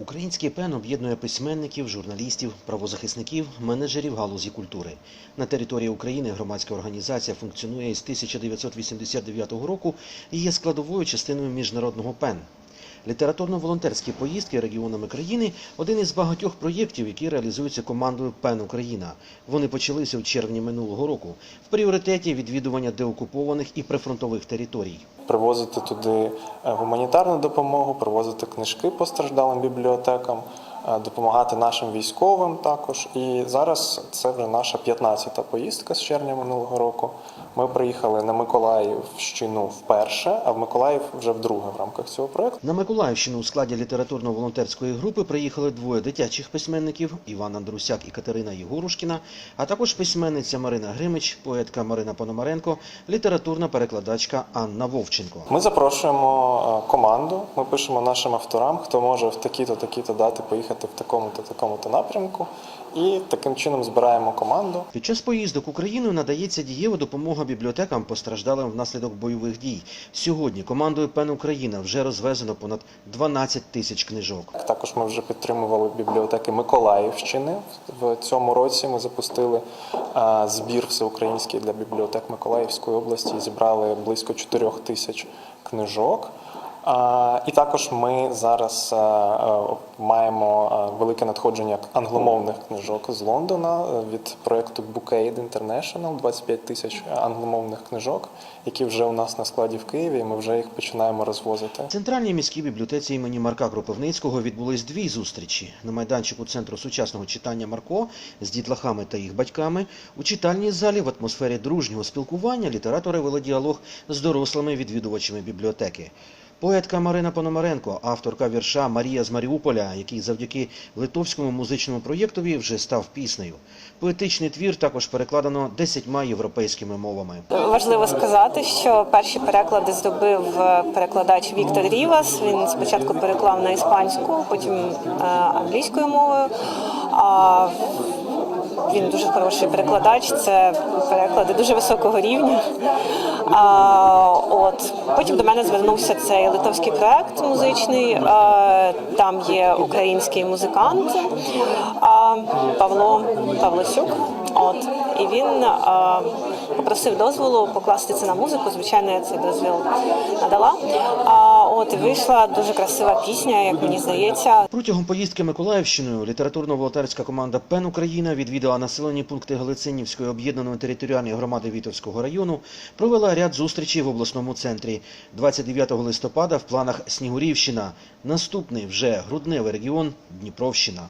Український пен об'єднує письменників, журналістів, правозахисників, менеджерів галузі культури. На території України громадська організація функціонує із 1989 року і є складовою частиною міжнародного пен. Літературно-волонтерські поїздки регіонами країни один із багатьох проєктів, які реалізуються командою Пен Україна. Вони почалися у червні минулого року. В пріоритеті відвідування деокупованих і прифронтових територій. привозити туди е, гуманітарну допомогу, привозити книжки постраждалим бібліотекам, допомагати нашим військовим також. І зараз це вже наша 15-та поїздка з червня минулого року. Ми приїхали на Миколаївщину вперше, а в Миколаїв вже вдруге в рамках цього проекту. На Миколаївщину у складі літературно-волонтерської групи приїхали двоє дитячих письменників Іван Андрусяк і Катерина Єгорушкіна, а також письменниця Марина Гримич, поетка Марина Пономаренко, літературна перекладачка Анна Вовченко. Ми запрошуємо е, команду. Ми пишемо нашим авторам, хто може в такі-то, такі-то дати поїхати в такому-то, такому-то напрямку, і таким чином збираємо команду. Під час поїздок Україною надається дієва допомога бібліотекам постраждалим внаслідок бойових дій. Сьогодні командою Пен Україна вже розвезено понад 12 тисяч книжок. Також ми вже підтримували бібліотеки Миколаївщини. В цьому році ми запустили збір всеукраїнський для бібліотек Миколаївської області. і Зібрали близько 4 тисяч книжок. І також ми зараз е, е, маємо е, велике надходження англомовних книжок з Лондона від проекту Bouquet International, 25 тисяч англомовних книжок, які вже у нас на складі в Києві. і Ми вже їх починаємо розвозити. В центральній міській бібліотеці імені Марка Кропивницького відбулись дві зустрічі на майданчику центру сучасного читання Марко з дітлахами та їх батьками. У читальній залі в атмосфері дружнього спілкування літератори вели діалог з дорослими відвідувачами бібліотеки. Поетка Марина Пономаренко, авторка вірша Марія з Маріуполя, який завдяки литовському музичному проєктові вже став піснею. Поетичний твір також перекладено десятьма європейськими мовами. Важливо сказати, що перші переклади зробив е, перекладач Віктор Рівас. Він спочатку переклав на іспанську, потім е, англійською мовою. Він дуже хороший перекладач. Це переклади дуже високого рівня. А, от потім до мене звернувся цей литовський проект музичний. Е, там є український музикант а, Павло Павлосюк. От і він а, попросив дозволу покласти це на музику. Звичайно, я цей дозвіл надала. А от вийшла дуже красива пісня, як мені здається. Протягом поїздки Миколаївщиною літературно-волонтерська команда Пен Україна відвідала населені пункти Галицинівської об'єднаної територіальної громади Вітовського району, провела ряд зустрічей в обласному центрі. 29 листопада в планах Снігурівщина. Наступний вже грудневий регіон Дніпровщина.